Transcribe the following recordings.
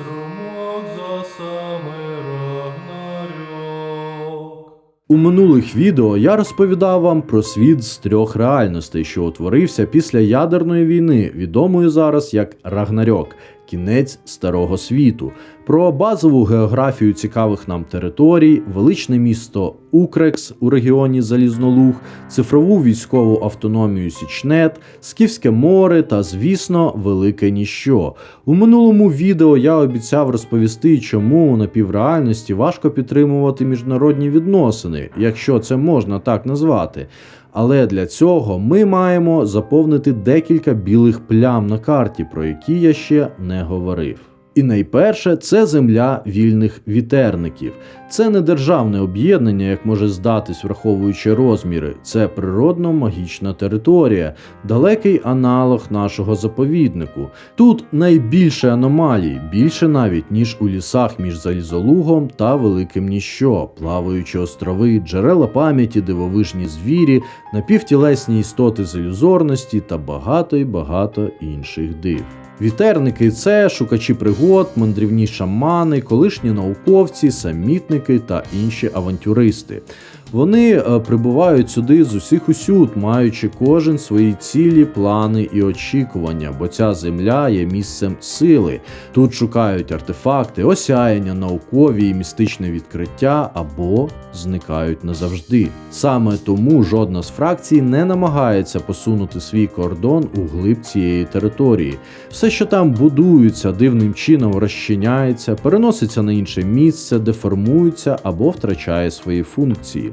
струмок самий Рагнарьок. У минулих відео я розповідав вам про світ з трьох реальностей, що утворився після ядерної війни, відомої зараз як Рагнарьок, кінець старого світу, про базову географію цікавих нам територій, величне місто Укрекс у регіоні Залізнолуг, цифрову військову автономію Січнет, Скіфське море та, звісно, Велике Ніщо. У минулому відео я обіцяв розповісти, чому у напівреальності важко підтримувати міжнародні відносини, якщо це можна так назвати. Але для цього ми маємо заповнити декілька білих плям на карті, про які я ще не говорив. І найперше це земля вільних вітерників. Це не державне об'єднання, як може здатись, враховуючи розміри. Це природно-магічна територія, далекий аналог нашого заповіднику. Тут найбільше аномалій, більше навіть ніж у лісах між залізолугом та великим ніщо, плаваючі острови, джерела пам'яті, дивовижні звірі, напівтілесні істоти з ілюзорності та багато й багато інших див. Вітерники це шукачі пригод, мандрівні шамани, колишні науковці, самітники та інші авантюристи. Вони е, прибувають сюди з усіх усюд, маючи кожен свої цілі, плани і очікування, бо ця земля є місцем сили. Тут шукають артефакти, осяяння, наукові і містичне відкриття або зникають назавжди. Саме тому жодна з фракцій не намагається посунути свій кордон у глиб цієї території. Все, що там будується, дивним чином розчиняється, переноситься на інше місце, деформується або втрачає свої функції.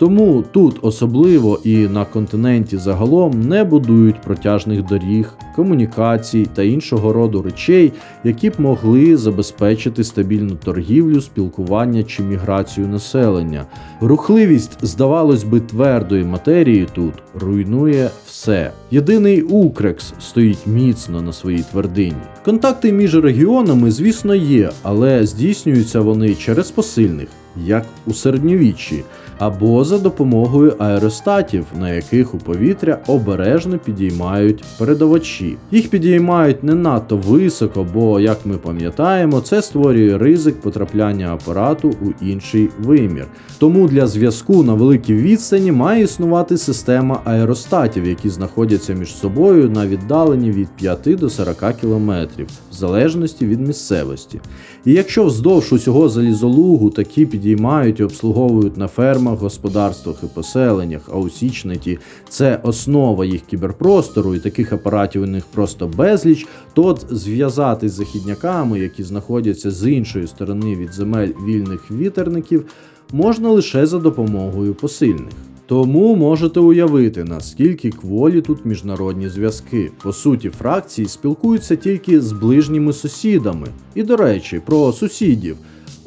Тому тут особливо і на континенті загалом не будують протяжних доріг, комунікацій та іншого роду речей, які б могли забезпечити стабільну торгівлю, спілкування чи міграцію населення. Рухливість, здавалось би, твердої матерії тут руйнує все. Єдиний Укрекс стоїть міцно на своїй твердині. Контакти між регіонами, звісно, є, але здійснюються вони через посильних, як у середньовіччі або за допомогою аеростатів, на яких у повітря обережно підіймають передавачі. Їх підіймають не надто високо, бо, як ми пам'ятаємо, це створює ризик потрапляння апарату у інший вимір. Тому для зв'язку на великій відстані має існувати система аеростатів, які знаходяться між собою на віддаленні від 5 до 40 км, в залежності від місцевості. І якщо вздовж усього залізолугу такі підіймають і обслуговують на фермах, господарствах і поселеннях, а у Січнеті це основа їх кіберпростору, і таких апаратів у них просто безліч, то от зв'язатись з західняками, які знаходяться з іншої сторони від земель вільних вітерників, можна лише за допомогою посильних. Тому можете уявити, наскільки кволі тут міжнародні зв'язки. По суті, фракції спілкуються тільки з ближніми сусідами. І до речі, про сусідів.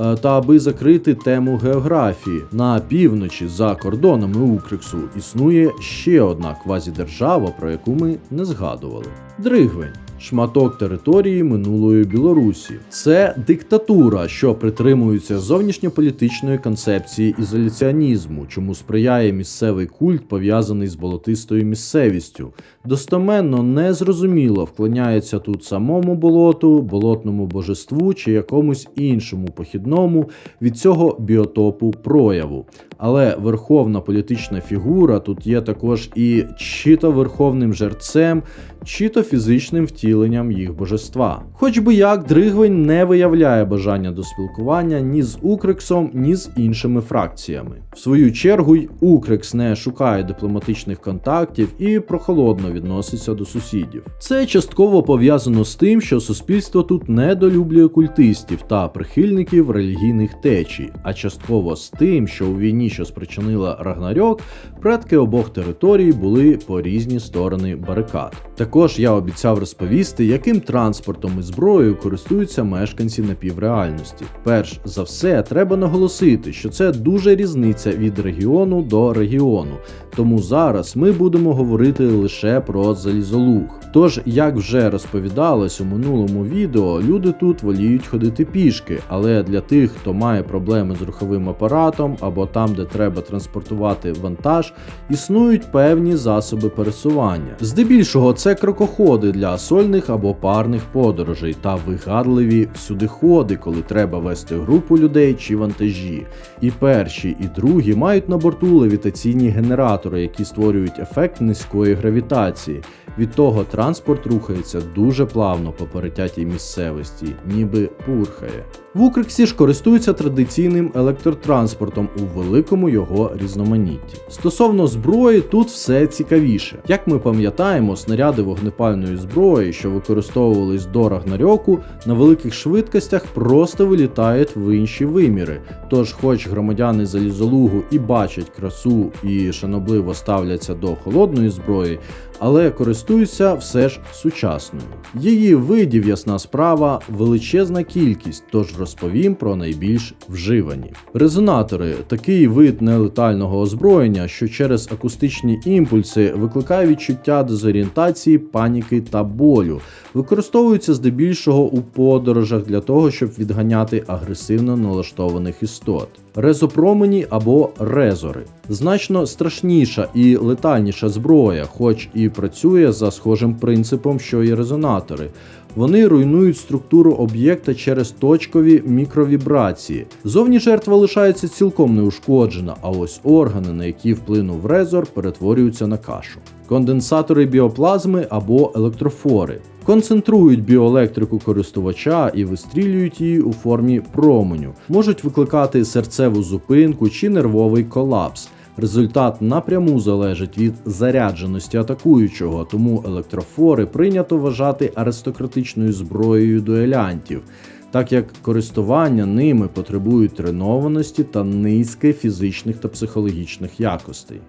Е, Та аби закрити тему географії, на півночі за кордонами Укрексу існує ще одна квазідержава, про яку ми не згадували. Дригвень. Шматок території минулої Білорусі. Це диктатура, що притримується зовнішньополітичної концепції ізоляціонізму, чому сприяє місцевий культ, пов'язаний з болотистою місцевістю. Достоменно незрозуміло вклоняється тут самому болоту, болотному божеству чи якомусь іншому похідному від цього біотопу прояву. Але верховна політична фігура тут є також і чи то верховним жерцем, чи то фізичним втіленням їх божества. Хоч би як Дригвень не виявляє бажання до спілкування ні з Укрексом, ні з іншими фракціями. В свою чергу й Укрекс не шукає дипломатичних контактів і прохолодно відноситься до сусідів. Це частково пов'язано з тим, що суспільство тут недолюблює культистів та прихильників релігійних течій, а частково з тим, що у війні, що спричинила Рагнарьок, предки обох територій були по різні сторони барикад. Також я обіцяв розповісти, яким транспортом і зброєю користуються мешканці напівреальності. Перш за все, треба наголосити, що це дуже різниця від регіону до регіону. Тому зараз ми будемо говорити лише про залізолуг. Тож, як вже розповідалось у минулому відео, люди тут воліють ходити пішки, але для тих, хто має проблеми з руховим апаратом або там, де треба транспортувати вантаж, існують певні засоби пересування. Здебільшого це крокоходи для сольних або парних подорожей та вигадливі всюдиходи, коли треба вести групу людей чи вантажі. І перші, і другі мають на борту левітаційні генератори, які створюють ефект низької гравітації. Від того транспорт рухається дуже плавно по перетятій місцевості, ніби пурхає. В Укрексі ж користуються традиційним електротранспортом у великому його різноманітті. Стосовно зброї, тут все цікавіше. Як ми пам'ятаємо, снаряди вогнепальної зброї, що використовувались до Рагнарьоку, на великих швидкостях просто вилітають в інші виміри. Тож, хоч громадяни залізолугу і бачать красу і шанобливо ставляться до холодної зброї, але користуються все ж сучасною. Її видів, ясна справа, величезна кількість, тож розповім про найбільш вживані. Резонатори такий вид нелетального озброєння, що через акустичні імпульси викликає відчуття дезорієнтації, паніки та болю. Використовуються здебільшого у подорожах для того, щоб відганяти агресивно налаштованих істот. Резопромені або резори значно страшніша і летальніша зброя, хоч і працює за схожим принципом, що і резонатори. Вони руйнують структуру об'єкта через точкові мікровібрації. Зовні жертва лишається цілком неушкоджена, а ось органи, на які вплинув резор, перетворюються на кашу. Конденсатори біоплазми або електрофори концентрують біоелектрику користувача і вистрілюють її у формі променю, можуть викликати серцеву зупинку чи нервовий колапс. Результат напряму залежить від зарядженості атакуючого, тому електрофори прийнято вважати аристократичною зброєю дуелянтів, так як користування ними потребують тренованості та низки фізичних та психологічних якостей.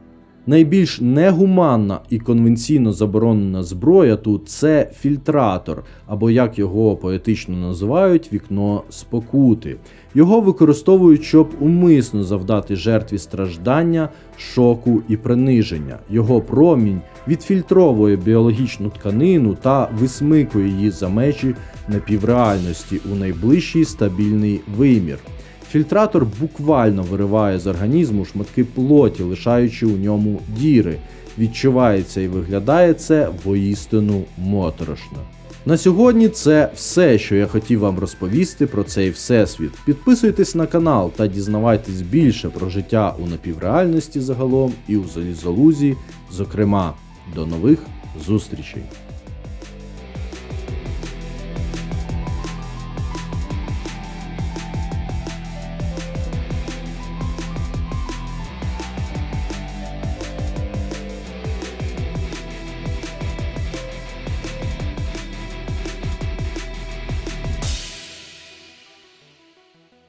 Найбільш негуманна і конвенційно заборонена зброя тут це фільтратор, або як його поетично називають вікно спокути. Його використовують, щоб умисно завдати жертві страждання, шоку і приниження. Його промінь відфільтровує біологічну тканину та висмикує її за межі напівреальності у найближчий стабільний вимір. Фільтратор буквально вириває з організму шматки плоті, лишаючи у ньому діри. Відчувається і виглядає це воістину моторошно. На сьогодні це все, що я хотів вам розповісти про цей всесвіт. Підписуйтесь на канал та дізнавайтесь більше про життя у напівреальності загалом і у залізолузі. Зокрема, до нових зустрічей!